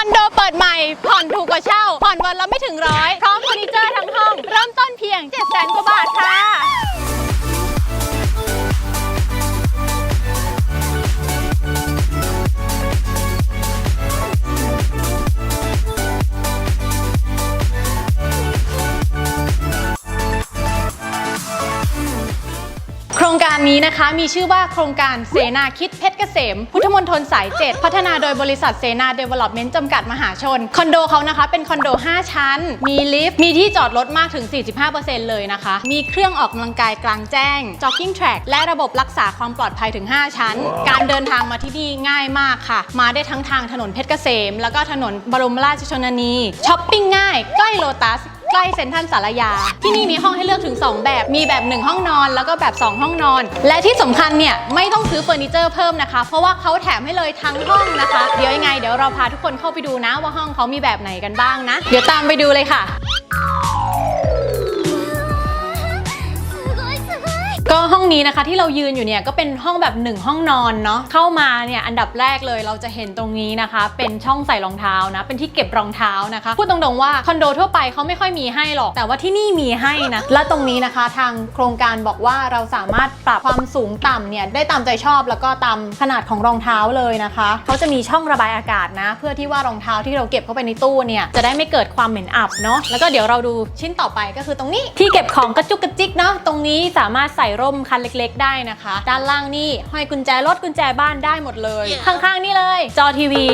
อนโดเปิดใหม่ ผ่อนถูกกว่าเช่า ผ่อนวันละไม่ถึงร้อย พร้อมเฟอร์นิเจอร์ทั้งห้อง เริ่มต้นเพียง 7 0 0 0 0 0กว่าบาทค่ะ นี้นะคะมีชื่อว่าโครงการเสนาคิดเพชรเกษม พุทธมณฑลสาย 7 พัฒนาโดยบริษัทเสนาเดเวล็อปเมนต์จำกัดมหาชน คอนโดเขานะคะ เป็นคอนโด 5 ชั้น มีลิฟต์ มีที่จอดรถมากถึง 45%เลยนะคะ มีเครื่องออกกำลังกายกลางแจ้ง jogging track และระบบรักษาความปลอดภัยถึง 5 ชั้น การเดินทางมาที่นี่ง่ายมากค่ะ มาได้ทั้งทางถนนเพชรเกษม แล้วก็ถนนบรมราชชนนีช้อปปิ้งง่ายใกล้โลตัส ใกล้เซ็นทรัลสารยา ที่นี่มีห้องให้เลือกถึง 2 แบบ มีแบบ 1 ห้องนอนแล้วก็แบบ 2 ห้องนอน และที่สำคัญเนี่ยไม่ต้องซื้อเฟอร์นิเจอร์เพิ่มนะคะ เพราะว่าเขาแถมให้เลยทั้งห้องนะคะ เดี๋ยวยังไงเดี๋ยวเราพาทุกคนเข้าไปดูนะว่าห้องเขามีแบบไหนกันบ้างนะ เดี๋ยวตามไปดูเลยค่ะ ก็ห้องนี้นะคะที่เรายืนอยู่เนี่ยก็เป็นห้องแบบหนึ่งห้องนอนเนาะเข้ามาเนี่ยอันดับแรกเลยเราจะเห็นตรงนี้นะคะ เป็นช่องใส่รองเท้านะเป็นที่เก็บรองเท้านะคะพูดตรงๆว่าคอนโดทั่วไปเขาไม่ค่อยมีให้หรอกแต่ว่าที่นี่มีให้นะและตรงนี้นะคะทางโครงการบอกว่าเราสามารถปรับความสูงต่ำเนี่ยได้ตามใจชอบแล้วก็ตามขนาดของรองเท้าเลยนะคะเขาจะมีช่องระบายอากาศนะ เพื่อที่ว่ารองเท้าที่เราเก็บเข้าไปในตู้เนี่ยจะได้ไม่เกิดความเหม็นอับเนาะแล้วก็เดี๋ยวเราดูชิ้นต่อไปก็คือตรงนี้ที่เก็บของกระจุกกระจิกเนาะตรงนี้สามารถใส่ร่มคันเล็กๆ ได้นะคะ ด้านล่างนี่ห้อยกุญแจรถกุญแจบ้านได้หมดเลย ข้างๆนี่เลย จอทีวี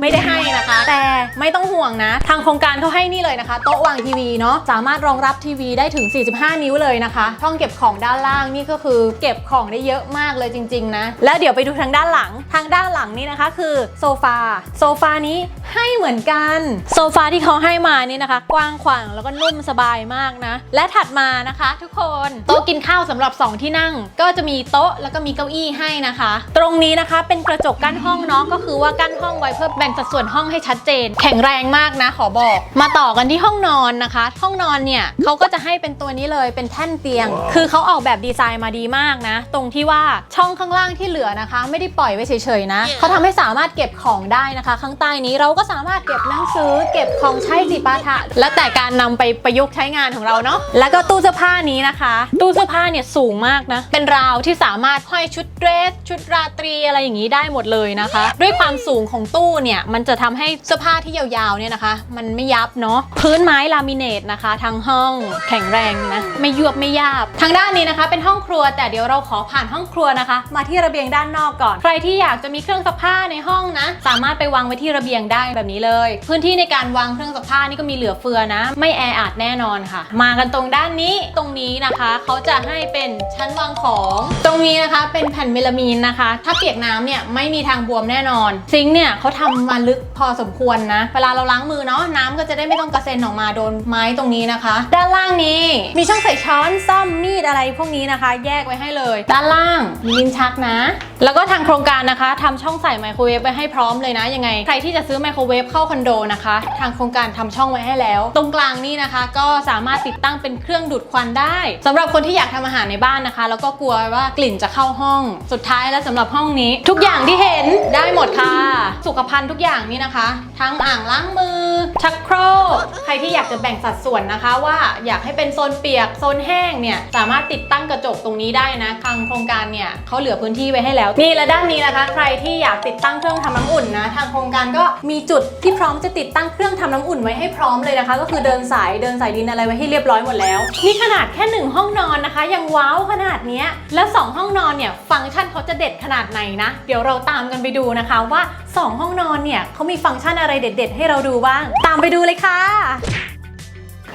ไม่ได้ให้นะคะ แต่ ไม่ต้องห่วงนะ ทางโครงการเขาให้นี่เลยนะคะ โต๊ะวางทีวีเนาะสามารถรองรับทีวีได้ถึง 45 นิ้วเลยนะคะ ช่องเก็บของด้านล่างนี่ก็คือเก็บของได้เยอะมากเลยจริง ๆ นะ แล้วเดี๋ยวไปดูทางด้านหลัง ทางด้านหลังนี่นะคะ คือโซฟา โซฟานี้ให้เหมือนกัน โซฟาที่เขาให้มานี่นะคะ กว้างขวางแล้วก็นุ่มสบายมากนะ และถัดมานะคะ ทุกคนโต๊ะกินข้าวสำหรับ 2 ที่นั่ง ก็จะมีโต๊ะแล้วก็มีเก้าอี้ให้นะคะ ตรงนี้นะคะเป็นกระจกกั้นห้องเนาะก็คือว่ากั้นห้องไว้เพื่อแบ่งสัดส่วนห้องให้ชัดเจนแข็งแรงมากนะ ขอบอก มาต่อกันที่ห้องนอนนะคะ ห้องนอนเนี่ยเขาก็จะให้เป็นตัวนี้เลยเป็นแท่นเตียง คือเขาออกแบบดีไซน์มาดีมากนะ ตรงที่ว่าช่องข้างล่างที่เหลือนะคะ ไม่ได้ปล่อยไว้เฉยๆนะเขาทำให้สามารถเก็บของได้นะคะ ข้างใต้นี้เราก็สามารถเก็บหนังสือ เก็บของใช้จิปาถะและแต่การนำไปประยุกต์ใช้งานของเราเนาะแล้วก็ตู้เสื้อผ้านี้นะคะ ตู้เสื้อผ้าเนี่ยสูงมากนะเป็นราวที่สามารถห้อยชุดเดรส ชุดราตรีอะไรอย่างนี้ได้หมดเลยนะคะ ด้วยความสูงของตู้เนี่ยมันจะทำให้เสื้อผ้าที่ที่ยาวๆเนี่ยนะคะ มันไม่ยับเนาะพื้นไม้ลามิเนตนะคะ ทั้งห้องแข็งแรงนะไม่ยวบไม่ยาบ ทางด้านนี้นะคะ เป็นห้องครัวแต่เดี๋ยวเราขอผ่านห้องครัวนะคะ มาที่ระเบียงด้านนอกก่อน ใครที่อยากจะมีเครื่องซักผ้าในห้องนะ สามารถไปวางไว้ที่ระเบียงได้แบบนี้เลย พื้นที่ในการวางเครื่องซักผ้านี่ก็มีเหลือเฟือนะ ไม่แออัดแน่นอนค่ะ มากันตรงด้านนี้ตรงนี้นะคะเขาจะให้เป็นชั้นวางของ ตรงนี้นะคะเป็นแผ่นเมลามีนนะคะ ถ้าเปียกน้ำเนี่ยไม่มีทางบวมแน่นอน ซิงค์เนี่ยเขาทำมาลึกพอสมควรนะเวลาเราล้างมือเนาะน้ำก็จะได้ไม่ต้องกระเซ็นออกมาโดนไม้ตรงนี้นะคะ ด้านล่างนี้มีช่องใส่ช้อนซ่อมมีดอะไรพวกนี้นะคะ แยกไว้ให้เลย ด้านล่างมีลิ้นชักนะ แล้วก็ทางโครงการนะคะทำช่องใส่ไมโครเวฟไว้ให้พร้อมเลยนะยังไงใครที่จะซื้อไมโครเวฟเข้าคอนโดนะคะ ทางโครงการทำช่องไว้ให้แล้ว ตรงกลางนี่นะคะ ก็สามารถติดตั้งเป็นเครื่องดูดควันได้สำหรับคนที่อยากทำอาหารในบ้านนะคะ แล้วก็กลัวว่ากลิ่นจะเข้าห้อง สุดท้ายและสำหรับห้องนี้ ทุกอย่างที่เห็นได้หมดค่ะ สุขภัณฑ์ทุกอย่างนี่นะคะ ทั้งอ่างล้างมือ ชักโครกใครที่อยากจะแบ่งสัดส่วนนะคะว่าอยากให้เป็นโซนเปียกโซนแห้งเนี่ยสามารถติดตั้งกระจกตรงนี้ได้นะทางโครงการเนี่ยเขาเหลือพื้นที่ไว้ให้แล้ว นี่และด้านนี้นะคะ ใครที่อยากติดตั้งเครื่องทำน้ำอุ่นนะทางโครงการก็มีจุดที่พร้อมจะติดตั้งเครื่องทำน้ำอุ่นไว้ให้พร้อมเลยนะคะ ก็คือเดินสายเดินสายดินอะไรไว้ให้เรียบร้อยหมดแล้วนี่ขนาดแค่หนึ่งห้องนอนนะคะยังว้าวขนาดนี้แล้วสองห้องนอนเนี่ยฟังก์ชันเขาจะเด็ดขนาดไหนนะ เดี๋ยวเราตามกันไปดูนะคะว่า สองห้องนอนเนี่ยเขามีฟังก์ชันอะไรเด็ด ๆ ให้เราดูบ้าง ตามไปดูเลยค่ะ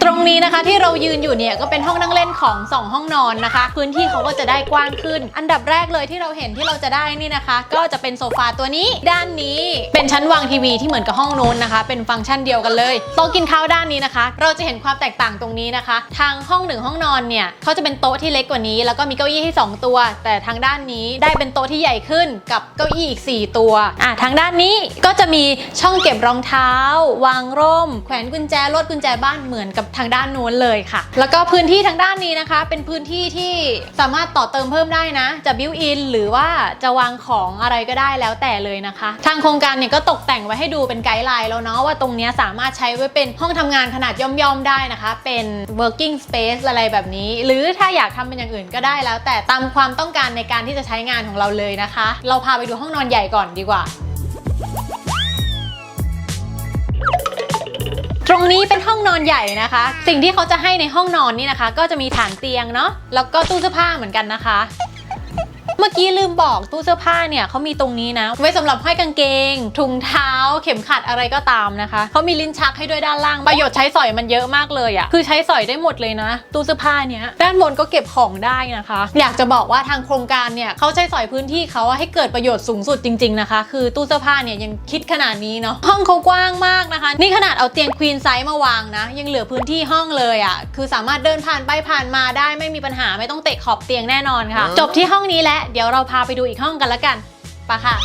ตรงนี้นะคะที่เรายืนอยู่เนี่ยก็เป็นห้องนั่งเล่นของ 2 ห้องนอนนะคะ พื้นที่เขาก็จะได้กว้างขึ้น อันดับแรกเลยที่เราเห็นที่เราจะได้นี่นะคะ ก็จะเป็นโซฟาตัวนี้ ด้านนี้เป็นชั้นวางทีวีที่เหมือนกับห้องนู้นนะคะ เป็นฟังก์ชันเดียวกันเลยโต๊ะกินข้าวด้านนี้นะคะ เราจะเห็นความแตกต่างตรงนี้นะคะ ทางห้องหนึ่งห้องนอนเนี่ยเขาจะเป็นโต๊ะที่เล็กกว่านี้ แล้วก็มีเก้าอี้ให้สองตัว แต่ทางด้านนี้ได้เป็นโต๊ะที่ใหญ่ขึ้นกับเก้าอี้อีก 4 ตัวอะทางด้านนี้ก็จะมีช่องเก็บรองเท้า วางร่ม แขวนกุญแจรถกุญแจบ้านเหมือนกับทางด้านนู้นเลยค่ะ แล้วก็พื้นที่ทางด้านนี้นะคะ เป็นพื้นที่ที่สามารถต่อเติมเพิ่มได้นะ จะบิวอินหรือว่าจะวางของอะไรก็ได้แล้วแต่เลยนะคะ ทางโครงการเนี่ยก็ตกแต่งไว้ให้ดูเป็นไกด์ไลน์แล้วเนาะว่าตรงนี้สามารถใช้ไว้เป็นห้องทำงานขนาดย่อมๆได้นะคะ เป็น working space อะไรแบบนี้ หรือถ้าอยากทำเป็นอย่างอื่นก็ได้แล้ว แต่ตามความต้องการในการที่จะใช้งานของเราเลยนะคะ เราพาไปดูห้องนอนใหญ่ก่อนดีกว่า ตรงนี้เป็นห้องนอนใหญ่นะคะ สิ่งที่เขาจะให้ในห้องนอนนี่นะคะ ก็จะมีฐานเตียงเนาะแล้วก็ตู้เสื้อผ้าเหมือนกันนะคะ เมื่อกี้ลืมบอกตู้เสื้อผ้าเนี่ยเขามีตรงนี้นะ ไว้สำหรับห้อยกางเกง ถุงเท้า เข็มขัดอะไรก็ตามนะคะเขามีลิ้นชักให้ด้วยด้านล่าง ประโยชน์ใช้สอยมันเยอะมากเลยอะ่ะคือใช้สอยได้หมดเลยนะ ตู้เสื้อผ้าเนี้ยด้านบนก็เก็บของได้นะคะ อยากจะบอกว่าทางโครงการเนี่ยเขาใช้สอยพื้นที่เขาอะให้เกิดประโยชน์สูงสุดจริง ๆนะคะ คือตู้เสื้อผ้าเนี่ยยังคิดขนาดนี้เนาะห้องเขากว้างมากนะคะ นี่ขนาดเอาเตียงควีนไซส์มาวางนะ ยังเหลือพื้นที่ห้องเลยอะ่ะคือสามารถเดินผ่านไปผ่านมาได้ไม่มีปัญหาไม่ต้องเตะขอบเตียงแน่นอนค่ะ จบที่ห้องนี้แล้วเดี๋ยวเราพาไปดูอีกห้องกันละกันไปะค่ะ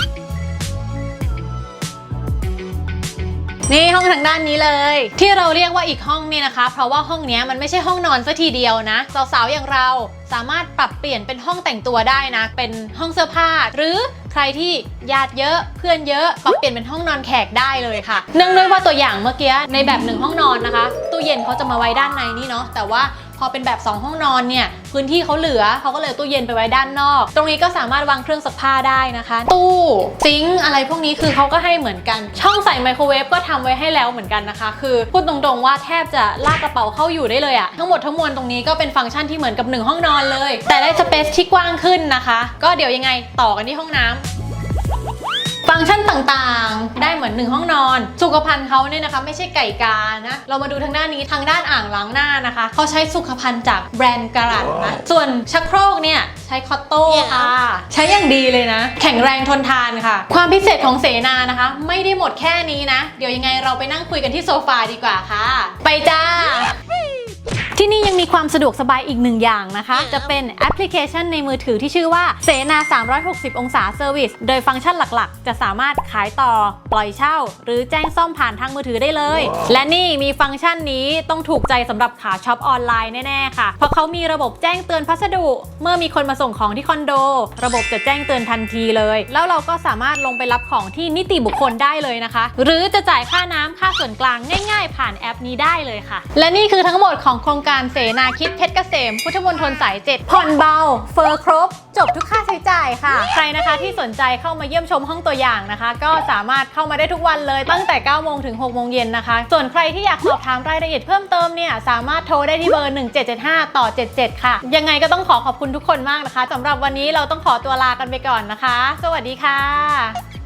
นี่ห้องทางด้านนี้เลย ที่เราเรียกว่าอีกห้องเนี่ยนะคะ เพราะว่าห้องนี้มันไม่ใช่ห้องนอนซะทีเดียวนะสาวๆอย่างเราสามารถปรับเปลี่ยนเป็นห้องแต่งตัวได้นะ เป็นห้องเสื้อผ้า หรือใครที่ญาติเยอะเพื่อนเยอะปรับเปลี่ยนเป็นห้องนอนแขกได้เลยค่ะเนื่องด้วยว่าตัวอย่างเมื่อกี้ในแบบหนึ่งห้องนอนนะคะตู้เย็นเขาจะมาไว้ด้านในนี่เนาะแต่ว่า พอเป็นแบบ 2 ห้องนอนเนี่ยพื้นที่เขาเหลือเขาก็เลยตู้เย็นไปไว้ด้านนอก ตรงนี้ก็สามารถวางเครื่องซักผ้าได้นะคะ ตู้ซิงค์อะไรพวกนี้คือเขาก็ให้เหมือนกัน ช่องใส่ไมโครเวฟก็ทำไว้ให้แล้วเหมือนกันนะคะ คือพูดตรงๆว่าแทบจะลากกระเป๋าเข้าอยู่ได้เลยอะทั้งหมดทั้งมวลตรงนี้ก็เป็นฟังก์ชันที่เหมือนกับหนึ่งห้องนอนเลย แต่ได้สเปซที่กว้างขึ้นนะคะ ก็เดี๋ยวยังไงต่อกันที่ห้องน้ำ ฟังก์ชันต่างๆ ได้เหมือนหนึ่งห้องนอน สุขภัณฑ์เขาเนี่ยนะคะไม่ใช่ไก่กานะ เรามาดูทางด้านนี้ทางด้านอ่างล้างหน้านะคะ เขาใช้สุขภัณฑ์จากแบรนด์การันนะ ส่วนชักโครกเนี่ยใช้คอตโต้ค่ะ ใช้อย่างดีเลยนะ แข็งแรงทนทานค่ะ ความพิเศษของเสนานะคะ ไม่ได้หมดแค่นี้นะ เดี๋ยวยังไงเราไปนั่งคุยกันที่โซฟาดีกว่าค่ะ ไปจ้าที่นี่ยังมี ความสะดวกสบายอีกหนึ่งอย่างนะคะ จะเป็นแอปพลิเคชันในมือถือที่ชื่อว่าเสนา 360 องศาเซอร์วิสโดยฟังก์ชันหลักๆ จะสามารถขายต่อ ปล่อยเช่า หรือแจ้งซ่อมผ่านทางมือถือได้เลย และนี่มีฟังก์ชันนี้ต้องถูกใจสำหรับขาช็อปออนไลน์แน่ๆค่ะ เพราะเขามีระบบแจ้งเตือนพัสดุ เมื่อมีคนมาส่งของที่คอนโด ระบบจะแจ้งเตือนทันทีเลย แล้วเราก็สามารถลงไปรับของที่นิติบุคคลได้เลยนะคะ หรือจะจ่ายค่าน้ำค่าส่วนกลางง่าย ๆ ผ่านแอปนี้ได้เลยค่ะ และนี่คือทั้งหมดของโครงการเสนาคิดเพชรเกษม พุทธมณฑลสาย7ผ่อนเบา เฟอร์ครบ จบทุกค่าใช้จ่ายค่ะ ใครนะคะที่สนใจเข้ามาเยี่ยมชมห้องตัวอย่างนะคะ ก็สามารถเข้ามาได้ทุกวันเลยตั้งแต่ 9 โมงถึง 6 โมงเย็นนะคะ ส่วนใครที่อยากสอบถามรายละเอียดเพิ่มเติมเนี่ยสามารถโทรได้ที่เบอร์ 1775 ต่อ 77 ค่ะ ยังไงก็ต้องขอขอบคุณทุกคนมากนะคะสำหรับวันนี้เราต้องขอตัวลากันไปก่อนนะคะ สวัสดีค่ะ